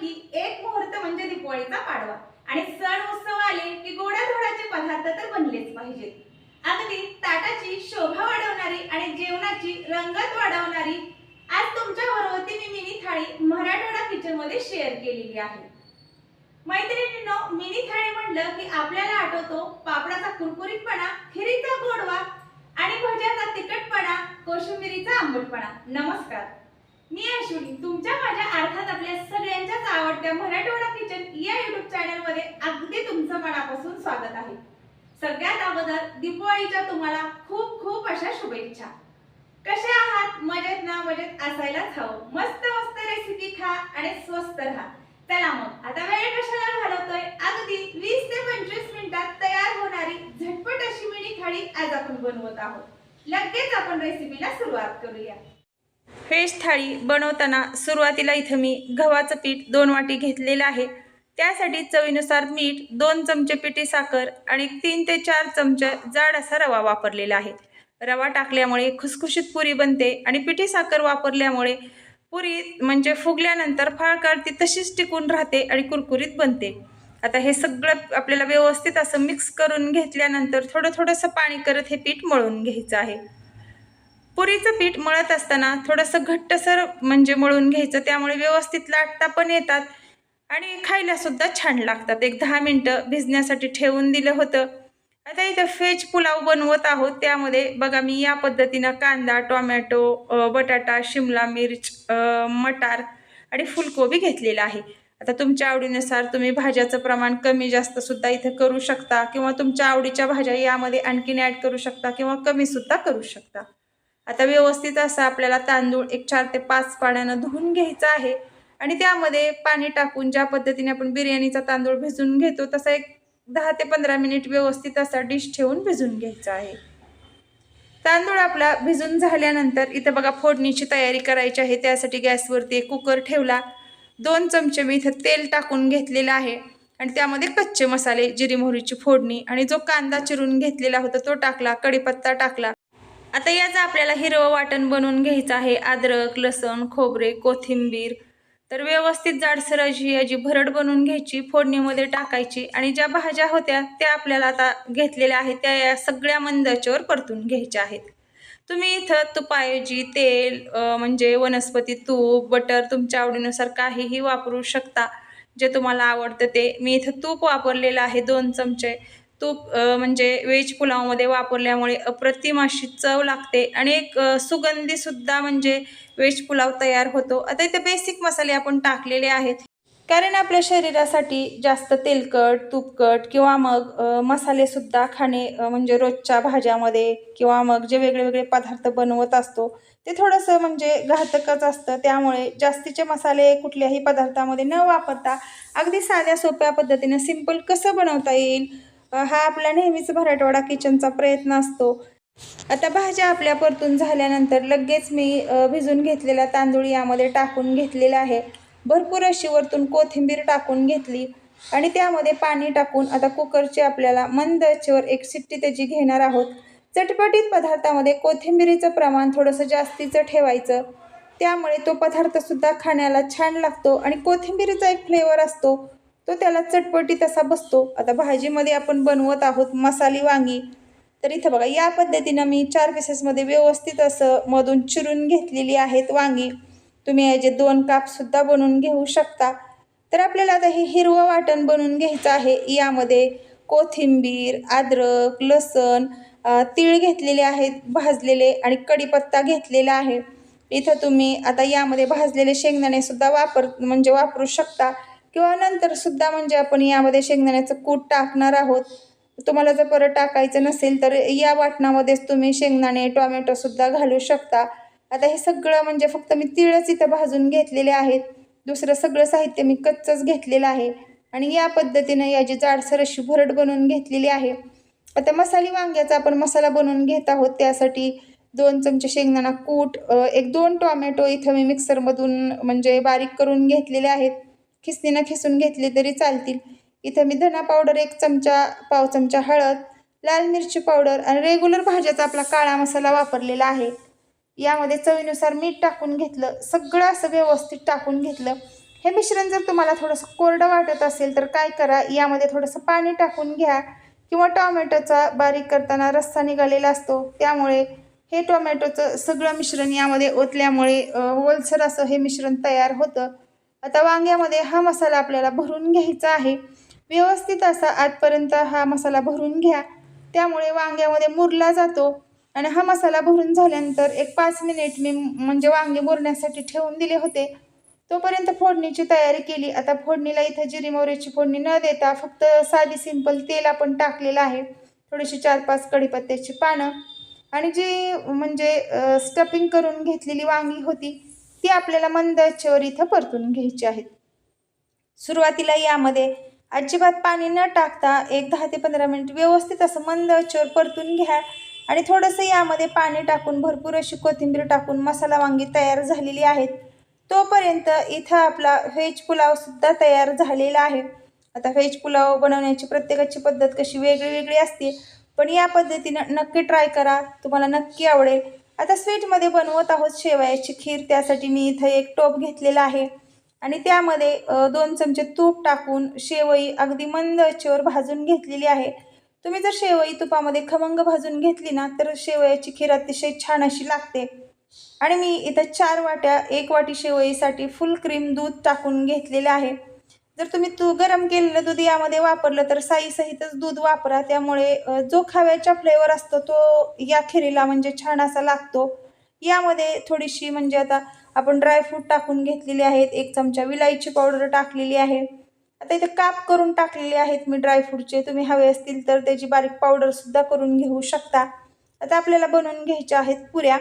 की एक मुहूर्त म्हणजे दिपवाळीचा पाडवा. आणि सण उत्सव आले की गोड्या धोडाचे पदार्थ तर बनलेच पाहिजेत. अगदी ताटाची शोभा वाढवणारी आणि जेवणाची रंगत वाढवणारी आज तुमच्या बरोबर मी मिनी थाळी मराठवाडा किचनमध्ये शेअर केलेली आहे. मैत्रिणींनो मिनी थाळी म्हणलं की आपल्याला आठवतो पापडाचा कुरकुरीतपणा खिरीचा गोडवा आणि भज्याचा तिखटपणा कोशिंबिरीचा आंबटपणा. नमस्कार. मी अश्विनी तुमच्या माझ्या अर्थात आपल्या सगळ्यांच्या आवडत्या मराठवाडा किचन या युट्यूब चॅनलमध्ये अगदी तुमचं मनापासून स्वागत आहे. सगळ्यात अगोदर दिपावळीच्या तुम्हाला खूप खूप अशा शुभेच्छा. कशा आहात? मजेत ना? मजेत असायलाच हवं. मस्त मस्त रेसिपी खा आणि स्वस्त राहा. चला मग आता वेळ कशाला घालवतोय? अगदी वीस ते पंचवीस मिनिटात तयार होणारी झटपट अशी मिनी थाळी आज आपण बनवत आहोत. लगेच आपण रेसिपीला सुरुवात करूया. व्हेज थाळी बनवताना सुरुवातीला इथं मी गव्हाचं पीठ दोन वाटी घेतलेलं आहे. त्यासाठी चवीनुसार मीठ दोन चमचे पिठी साखर आणि तीन ते चार चमचे जाड असा रवा वापरलेला आहे. रवा टाकल्यामुळे खुसखुशीत पुरी बनते आणि पिठी साखर वापरल्यामुळे पुरी म्हणजे फुगल्यानंतर फाळकार ती तशीच टिकून राहते आणि कुरकुरीत बनते. आता हे सगळं आपल्याला व्यवस्थित असं मिक्स करून घेतल्यानंतर थोडं थोडंसं पाणी करत हे पीठ मळून घ्यायचं आहे. पुरीचं पीठ मळत असताना थोडंसं घट्टसर म्हणजे मळून घ्यायचं त्यामुळे व्यवस्थित लाटता पण येतात आणि खायलासुद्धा छान लागतात. एक दहा मिनटं भिजण्यासाठी ठेवून दिलं होतं. आता इथं व्हेज पुलाव बनवत आहोत. त्यामध्ये बघा मी या पद्धतीनं कांदा टोमॅटो बटाटा शिमला मिर्च मटार आणि फुलकोबी घेतलेला आहे. आता तुमच्या आवडीनुसार तुम्ही भाज्याचं प्रमाण कमी जास्त सुद्धा इथं करू शकता किंवा तुमच्या आवडीच्या भाज्या यामध्ये आणखीन ॲड करू शकता किंवा कमीसुद्धा करू शकता. आता व्यवस्थित असं आपल्याला तांदूळ एक चार ते पाच पाण्यानं धुवून घ्यायचं आहे. आणि त्यामध्ये पाणी टाकून ज्या पद्धतीने आपण बिर्याणीचा तांदूळ भिजून घेतो तसा एक दहा ते पंधरा मिनिट व्यवस्थित असा डिश ठेवून भिजून घ्यायचा आहे. तांदूळ आपला भिजून झाल्यानंतर इथं बघा फोडणीची तयारी करायची आहे. त्यासाठी गॅसवरती एक कुकर ठेवला. दोन चमचे मी इथं तेल टाकून घेतलेलं आहे. आणि त्यामध्ये कच्चे मसाले जिरी मोहरीची फोडणी आणि जो कांदा चिरून घेतलेला होता तो टाकला कढीपत्ता टाकला. आता याचं आपल्याला हिरवं वाटण बनवून घ्यायचं आहे. अद्रक लसण खोबरे कोथिंबीर. तर व्यवस्थित जाडसर अशी याची भरड बनवून घ्यायची फोडणीमध्ये टाकायची आणि ज्या भाज्या होत्या त्या आपल्याला आता घेतलेल्या आहेत त्या या सगळ्या मंदाच्यावर परतून घ्यायच्या आहेत. तुम्ही इथं तुपाऐवजी तेल म्हणजे वनस्पती तूप बटर तुमच्या आवडीनुसार काहीही वापरू शकता. जे तुम्हाला आवडतं ते. मी इथं तूप वापरलेलं आहे दोन चमचे. तूप म्हणजे व्हेज पुलावमध्ये वापरल्यामुळे अप्रतिम अशी चव लागते आणि एक सुगंधीसुद्धा म्हणजे व्हेज पुलाव तयार होतो. आता इथे बेसिक मसाले आपण टाकलेले आहेत. कारण आपल्या शरीरासाठी जास्त तेलकट तुपकट किंवा मग मसालेसुद्धा खाणे म्हणजे रोजच्या भाज्यामध्ये किंवा मग जे वेगळे वेगळे पदार्थ बनवत असतो ते थोडंसं म्हणजे घातकच असतं. त्यामुळे जास्तीचे मसाले कुठल्याही पदार्थामध्ये न वापरता अगदी साध्या सोप्या पद्धतीनं सिंपल कसं बनवता येईल हा आपला नेहमीच मराठवाडा किचनचा प्रयत्न असतो. आता भाज्या आपल्या परतून झाल्यानंतर लगेच मी भिजून घेतलेला तांदूळ यामध्ये टाकून घेतलेला आहे. भरपूर अशी वरतून कोथिंबीर टाकून घेतली आणि त्यामध्ये पाणी टाकून आता कुकरची आपल्याला मंद आचेवर एक शिट्टी त्याची घेणार आहोत. चटपटीत पदार्थामध्ये कोथिंबिरीचं प्रमाण थोडंसं जास्तीचं ठेवायचं. त्यामुळे तो पदार्थसुद्धा खाण्याला छान लागतो आणि कोथिंबिरीचा एक फ्लेवर असतो. तो त्याला चटपटी तसा बसतो. आता भाजीमध्ये आपण बनवत आहोत मसाली वांगी. तर इथं बघा या पद्धतीनं मी चार पीसेसमध्ये व्यवस्थित असं मधून चिरून घेतलेली आहेत वांगी. तुम्ही याचे दोन कापसुद्धा बनवून घेऊ शकता. तर आपल्याला आता हे हिरवं वाटण बनवून घ्यायचं आहे. यामध्ये कोथिंबीर अद्रक लसण तीळ घेतलेले आहेत भाजलेले आणि कढीपत्ता घेतलेला आहे. इथं तुम्ही आता यामध्ये भाजलेले शेंगदाणेसुद्धा वापर म्हणजे वापरू शकता. किंवा नंतरसुद्धा म्हणजे आपण यामध्ये शेंगदाण्याचं कूट टाकणार आहोत. तुम्हाला जर परत टाकायचं नसेल तर या वाटणामध्येच तुम्ही शेंगदाणे टोमॅटोसुद्धा घालू शकता. आता हे सगळं म्हणजे फक्त मी तिळच इथं भाजून घेतलेले आहेत. दुसरं सगळं साहित्य मी कच्चंच घेतलेलं आहे. आणि या पद्धतीनं याची जाडसर अशी भरड बनवून घेतलेली आहे. आता मसाली वांग्याचा आपण मसाला बनवून घेत आहोत. त्यासाठी दोन चमचे शेंगदाणा कूट एक दोन टोमॅटो इथं मी मिक्सरमधून म्हणजे बारीक करून घेतलेले आहेत. खिसणीनं खिसून घेतले तरी चालतील. इथं मी धना पावडर एक चमचा पाव चमचा हळद लाल मिरची पावडर आणि रेग्युलर भाज्याचा आपला काळा मसाला वापरलेला आहे. यामध्ये चवीनुसार मीठ टाकून घेतलं सगळं असं व्यवस्थित टाकून घेतलं. हे मिश्रण जर तुम्हाला थोडंसं कोरडं वाटत असेल तर काय करा यामध्ये थोडंसं पाणी टाकून घ्या किंवा टॉमॅटोचा बारीक करताना रस्सा निघालेला असतो. त्यामुळे हे टोमॅटोचं सगळं मिश्रण यामध्ये ओतल्यामुळे ओलसर असं हे मिश्रण तयार होतं. आता वांग्यामध्ये हा मसाला आपल्याला भरून घ्यायचा आहे. व्यवस्थित असा आजपर्यंत हा मसाला भरून घ्या. त्यामुळे वांग्यामध्ये मुरला जातो. आणि हा मसाला भरून झाल्यानंतर एक पाच मिनिट मी म्हणजे वांगे मुरण्यासाठी ठेवून दिले होते. तोपर्यंत फोडणीची तयारी केली. आता फोडणीला इथं जिरी मोहरीची फोडणी न देता फक्त साधी सिंपल तेल आपण टाकलेलं आहे. थोडीशी चार पाच कढीपत्त्याची पानं. आणि जी म्हणजे स्टफिंग करून घेतलेली वांगी होती ती आपल्याला मंद आचेवर इथं परतून घ्यायची आहेत. सुरुवातीला यामध्ये अजिबात पाणी न टाकता एक दहा ते पंधरा मिनिट व्यवस्थित असं मंद आचेवर परतून घ्या आणि थोडंसं यामध्ये पाणी टाकून भरपूर अशी कोथिंबीर टाकून मसाला वांगी तयार झालेली आहेत. तोपर्यंत इथं आपला व्हेज पुलावसुद्धा तयार झालेला आहे. आता व्हेज पुलाव बनवण्याची प्रत्येकाची पद्धत कशी वेगळी वेगळी असते पण या पद्धतीनं नक्की ट्राय करा. तुम्हाला नक्की आवडेल. आता स्वीटमध्ये बनवत आहोत शेवयाची खीर. त्यासाठी मी इथं एक टोप घेतलेला आहे. आणि त्यामध्ये दोन चमचे तूप टाकून शेवई अगदी मंद आचेवर भाजून घेतलेली आहे. तुम्ही जर शेवई तुपामध्ये खमंग भाजून घेतली ना तर शेवयाची खीर अतिशय छान अशी लागते. आणि मी इथं चार वाट्या एक वाटी शेवईसाठी फुल क्रीम दूध टाकून घेतलेलं आहे. जर तुम्ही तू गरम केलेलं दूध यामध्ये वापरलं तर साईसहितच दूध वापरा. त्यामुळे जो खाव्याचा फ्लेवर असतो तो या खिरीला म्हणजे छान असा लागतो. यामध्ये थोडीशी म्हणजे आता आपण ड्रायफ्रूट टाकून घेतलेले आहेत. एक चमचा विलायची पावडर टाकलेली आहे. आता इथे काप करून टाकलेले आहेत मी ड्रायफ्रूटचे तुम्ही हवे असतील तर त्याची बारीक पावडरसुद्धा करून घेऊ शकता. आता आपल्याला बनवून घ्यायच्या आहेत पुऱ्या.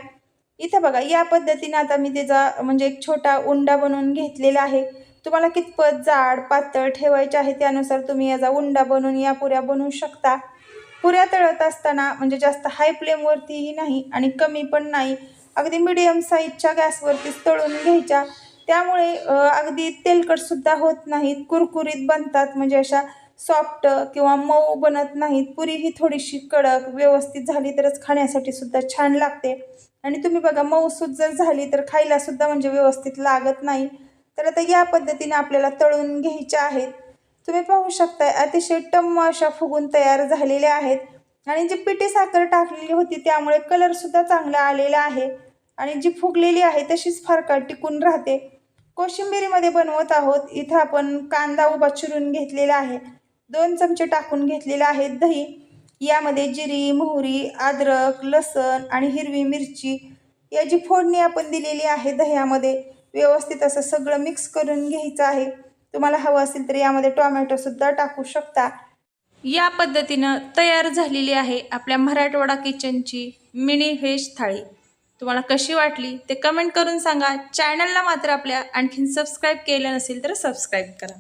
इथं बघा या पद्धतीनं आता मी त्याचा म्हणजे एक छोटा उंडा बनवून घेतलेला आहे. तुम्हाला कितपत जाड पातळ ठेवायचे आहे त्यानुसार तुम्ही याचा उंडा बनवून या पुऱ्या बनवू शकता. पुऱ्या तळत असताना म्हणजे जास्त हाय फ्लेमवरतीही नाही आणि कमी पण नाही. अगदी मिडियम साईजच्या गॅसवरतीच तळून घ्यायच्या. त्यामुळे अगदी तेलकटसुद्धा होत नाहीत. कुरकुरीत बनतात. म्हणजे अशा सॉफ्ट किंवा मऊ बनत नाहीत. पुरी ही थोडीशी कडक व्यवस्थित झाली तरच खाण्यासाठी सुद्धा छान लागते. आणि तुम्ही बघा मऊसूद जर झाली तर खायलासुद्धा म्हणजे व्यवस्थित लागत नाही. तर आता या पद्धतीने आपल्याला तळून घ्यायच्या आहेत. तुम्ही पाहू शकता अतिशय टम्म अशा फुगून तयार झालेल्या आहेत. आणि जी पिठी साखर टाकलेली होती त्यामुळे कलरसुद्धा चांगला आलेला आहे. आणि जी फुगलेली आहे तशीच फारकाळ टिकून राहते. कोशिंबिरीमध्ये बनवत आहोत. इथं आपण कांदा उभा चिरून घेतलेला आहे. दोन चमचे टाकून घेतलेले आहेत दही. यामध्ये जिरी मोहरी अद्रक लसण आणि हिरवी मिरची. याची फोडणी आपण दिलेली आहे दह्यामध्ये व्यवस्थित असं सगळं मिक्स करून घ्यायचं आहे. तुम्हाला हवं असेल तर यामध्ये टोमॅटोसुद्धा टाकू शकता. या पद्धतीनं तयार झालेली आहे आपल्या मराठवाडा किचनची मिनी व्हेज थाळी. तुम्हाला कशी वाटली ते कमेंट करून सांगा. चॅनलला मात्र आपल्या आणखीन सबस्क्राईब केलं नसेल तर सबस्क्राईब करा.